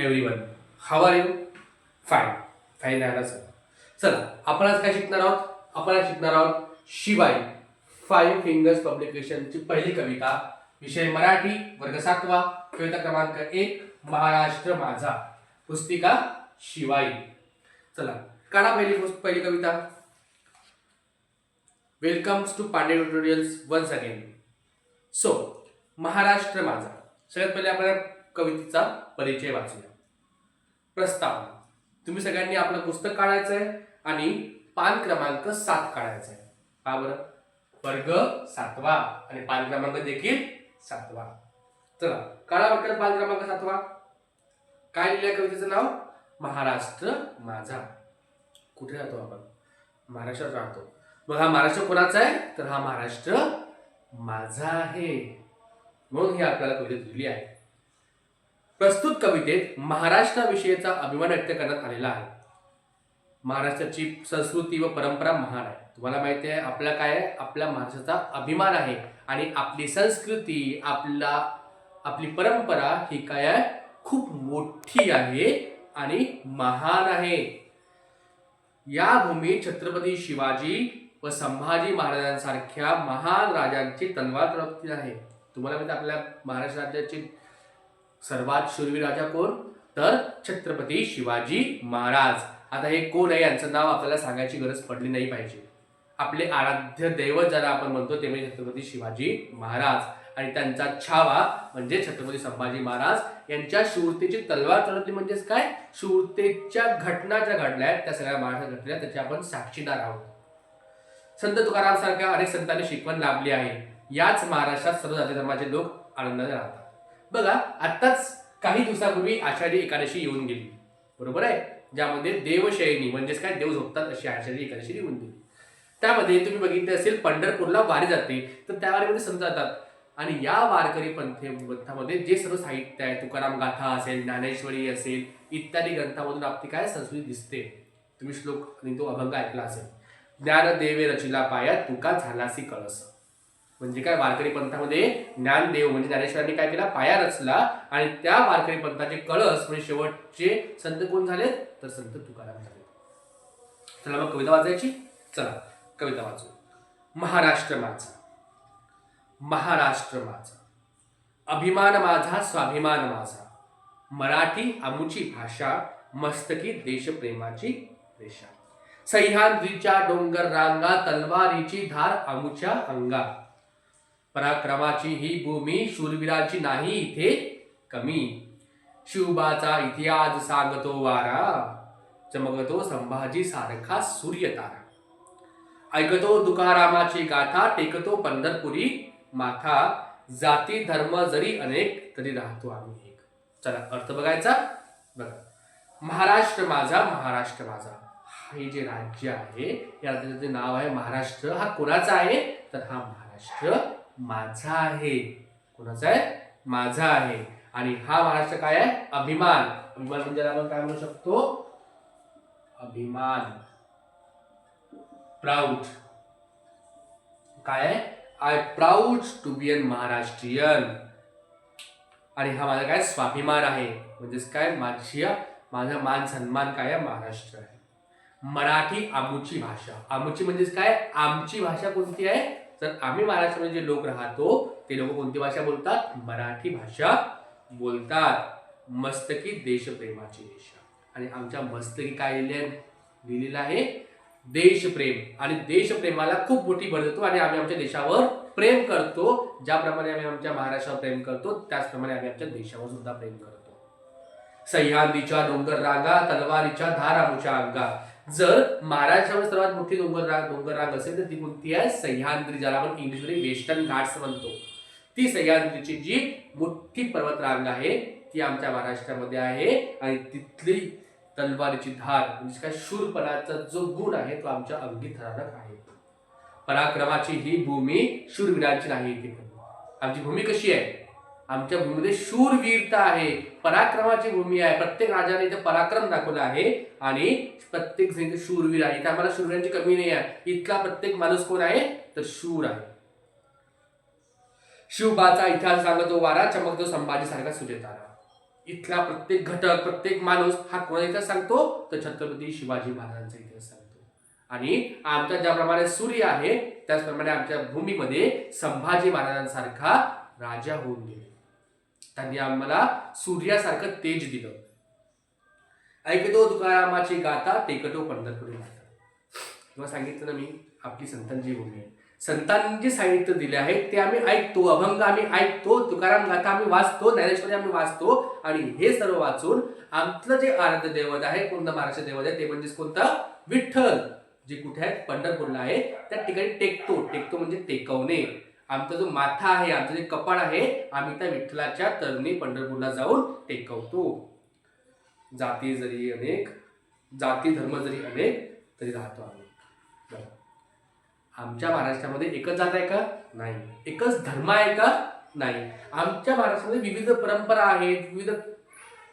Everyone how are you fine fine राहायला sir चला आपण आज काय शिकणार आहोत? आपण आज शिकणार आहोत शिवाई फाईव्ह फिंगर्स पब्लिकेशनची पहिली कविता. विषय मराठी वर्ग सातवा कविता क्रमांक एक महाराष्ट्र माझा. पुस्तिका शिवाई. चला काढा पहिली पहिली कविता. Welcomes to Pandey tutorials once again so Maharashtra माझा. सगळ्यात पहिले आपण कवितेचा परिचय वाचूया. प्रस्तावना तुम्ही सगळ्यांनी आपलं पुस्तक काढायचं आहे आणि पान क्रमांक सात काढायचा आहे का बरं? वर्ग सातवा आणि पान क्रमांक देखील सातवा. चला काळा वाटत पान क्रमांक सातवा. काय लिहिलंय कवितेचं नाव? महाराष्ट्र माझा. कुठे राहतो आपण? महाराष्ट्रात राहतो. मग हा महाराष्ट्र कोणाचा आहे? तर हा महाराष्ट्र माझा आहे. म्हणून ही आपल्याला कवितेत लिहिली आहे. प्रस्तुत कवितेत महाराष्ट्राविषयीचा अभिमान व्यक्त करण्यात आलेला आहे. महाराष्ट्राची संस्कृती व परंपरा महान आहे. तुम्हाला माहिती आहे आपला काय आहे? आपल्या महाराष्ट्राचा अभिमान आहे. आणि आपली संस्कृती आपला आपली परंपरा ही काय आहे? खूप मोठी आहे आणि महान आहे. या भूमीत छत्रपती शिवाजी व संभाजी महाराजांसारख्या महान राजांची तलवार आहे. तुम्हाला माहिती आहे आपल्या महाराष्ट्र राज्याची सर्वात शूरवीर राजा कोण? तर छत्रपती शिवाजी महाराज. आता हे कोण आहे? यांचं नाव आपल्याला सांगायची गरज पडली नाही पाहिजे. आपले आराध्य दैवत ज्याला आपण म्हणतो ते म्हणजे छत्रपती शिवाजी महाराज. आणि त्यांचा छावा म्हणजे छत्रपती संभाजी महाराज. यांच्या शूरतेची तलवार चढवली म्हणजेच काय? शूरतेच्या घटना ज्या घडल्या आहेत त्या सगळ्या महाराष्ट्रात घडल्या त्याचे आपण साक्षीदार आहोत. संत तुकाराम सारख्या अनेक संतांनी शिकवण लाभली आहे. याच महाराष्ट्रात सर्व जाती धर्माचे लोक आनंदाने राहतात. बघा आत्ताच काही दिवसापूर्वी आषाढी एकादशी येऊन गेली. बरोबर आहे? ज्यामध्ये देवशयनी म्हणजेच काय? देव झोपतात अशी आषाढी एकादशी येऊन गेली. त्यामध्ये तुम्ही बघितले असेल पंढरपूरला वारी जाते. तर त्या वारीमध्ये समजातात आणि या वारकरी पंथे ग्रंथामध्ये जे सर्व साहित्य आहे तुकाराम गाथा असेल ज्ञानेश्वरी असेल इत्यादी ग्रंथामधून आपली काय संस्कृती दिसते? तुम्ही श्लोक आणि तो अभंग ऐकला असेल. ज्ञान देवे रचिला पाया तुका झालासी कळस. म्हणजे काय? वारकरी पंथामध्ये ज्ञानदेव म्हणजे ज्ञानेश्वरांनी काय केला? पाया रचला आणि त्या वारकरी पंथाचे कळस म्हणजे शेवटचे संत कोण झाले तर संत तुकाराम झाले. चला मग कविता वाचायची? चला कविता वाचू. महाराष्ट्र माझा. महाराष्ट्र माझा. अभिमान माझा स्वाभिमान माझा. मराठी आमुची भाषा मस्तकी देशप्रेमाची रेषा. सह्याद्रीच्या डोंगर रांगा तलवारीची धार आमुच्या अंगा. पराक्रमाची ही भूमी शूरवीराची नाही इथे कमी. शिवबाचा इतिहास सांगतो वारा चमकतो संभाजी सारखा सूर्य तारा ऐकतो तुकारामाची गाथा टेकतो पंढरपुरी माथा जाती धर्म जरी अनेक तरी राहतो आम्ही एक. चला अर्थ बघायचा? बघा. महाराष्ट्र माझा महाराष्ट्र माझा. हे जे राज्य आहे या राज्याचं जे नाव आहे महाराष्ट्र. हा कोणाचा आहे? तर हा महाराष्ट्र माझा आहे. कोणाचा आहे? माझा आहे. आणि हा महाराष्ट्र काय आहे? अभिमान. अभिमान म्हणजे आपण काय म्हणू शकतो? अभिमान. प्राऊड काय आहे? I proud to be an Maharashtrian आणि हा माझा काय? स्वाभिमान आहे. म्हणजेच काय? माझी माझा मान सन्मान काय आहे? महाराष्ट्र आहे. मराठी आमुची भाषा. आमुची म्हणजेच काय? आमची भाषा कोणती आहे? तर आम्ही महाराष्ट्रामध्ये जे लोक राहतो ते लोक कोणती भाषा बोलतात? मराठी भाषा बोलतात. मस्तकी देशप्रेमाची देशा. आणि आमच्या मस्तकी काय लिहिले लिहिलेलं आहे देशप्रेम. आणि देशप्रेमाला खूप मोठी भर देतो आणि आम्ही आमच्या देशावर प्रेम करतो. ज्याप्रमाणे आम्ही आमच्या महाराष्ट्रावर प्रेम करतो त्याचप्रमाणे आम्ही आमच्या देशावर सुद्धा प्रेम करतो. सह्याद्रीच्या डोंगर रांगा तलवारीच्या धारामुच्या अंगा. जर महाराष्ट्रामध्ये सर्वात मोठी डोंगर रांग डोंगर रांग असेल तर ती कोणती आहे? सह्याद्री ज्याला आपण इंग्लिशमध्ये वेस्टर्न घाट्स म्हणतो. ती सह्याद्रीची जी मोठी पर्वत रांग आहे ती आमच्या महाराष्ट्रामध्ये आहे. आणि तिथली तलवारीची धार म्हणजे काय शूरपणाचा जो गुण आहे तो आमच्या अंगी थरारक आहे. पराक्रमाची ही भूमी शूरवीरांची नाही इथे आमची भूमी कशी आहे? आमच्या भूमीमध्ये शूरवीरता आहे. पराक्रमाची भूमी आहे. प्रत्येक राजाने इथे पराक्रम दाखवला आहे. आणि प्रत्येक जण शूरवीर आहे. इथे आम्हाला शूरवीरांची कमी नाही आहे. इथला प्रत्येक माणूस कोण आहे? तर शूर आहे. शिवबाचा इतिहास सांगतो वारा चमकतो संभाजी सारखा सुजेतारा. इथला प्रत्येक घटक प्रत्येक माणूस हा कोणाचा इतिहास सांगतो? तर छत्रपती शिवाजी महाराजांचा इतिहास सांगतो. आणि आमचा ज्याप्रमाणे सूर्य आहे त्याचप्रमाणे आमच्या भूमीमध्ये संभाजी महाराजांसारखा राजा होऊन गेले. त्यांनी आम्हाला सूर्यासारखं तेज दिलं. ऐकतो तुकारामाची गाथा टेकतो पंढरपुरी माता. तेव्हा सांगितलं ना मी आपली संतांची भूमी आहे. संतांनी जे साहित्य दिले आहे ते आम्ही ऐकतो अभंग आम्ही ऐकतो तुकाराम गाथा आम्ही वाचतो ज्ञानेश्वरी आम्ही वाचतो आणि हे सर्व वाचून आमचं जे आराध्य दैवत आहे पूर्ण महाराष्ट्र दैवत आहे ते म्हणजेच कोणतं? विठ्ठल जे कुठे आहे पंढरपूरला आहे. त्या ठिकाणी टेकतो. टेकतो म्हणजे टेकवणे. आमचा जो माथा आहे आमचं जे कपाळ आहे आम्ही त्या विठ्ठलाच्या तरणी पंढरपूरला जाऊन टेकवतो जाती जरी अनेक जाती धर्म जरी अनेक तरी राहतो आम्ही. आमच्या महाराष्ट्रामध्ये एकच जात आहे का? नाही. एकच धर्म आहे का? नाही. आमच्या महाराष्ट्रामध्ये विविध परंपरा आहेत विविध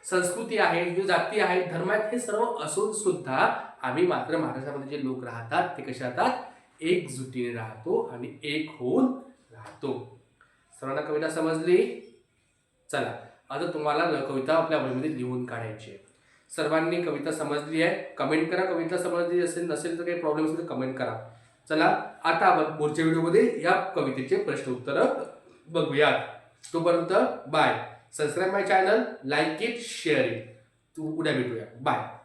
संस्कृती आहेत विविध जाती आहेत धर्म आहेत हे सर्व असून सुद्धा आम्ही मात्र महाराष्ट्रामध्ये जे लोक राहतात ते कसे राहतात? एकजुटीने राहतो आणि एक होऊन राहतो सर्वांना कविता समजली? चला. आता तुम्हाला कविता आपल्या वहीमध्ये लिहून काढायची आहे. सर्वांनी कविता समजली आहे. कमेंट करा. कविता समजली असेल नसेल तर काही प्रॉब्लेम असेल तर कमेंट करा. चला आता आपण पुढच्या व्हिडिओमध्ये या कवितेचे प्रश्न उत्तर बघूयात. तोपर्यंत bye subscribe my channel like it share it तू उद्या भेटूया. बाय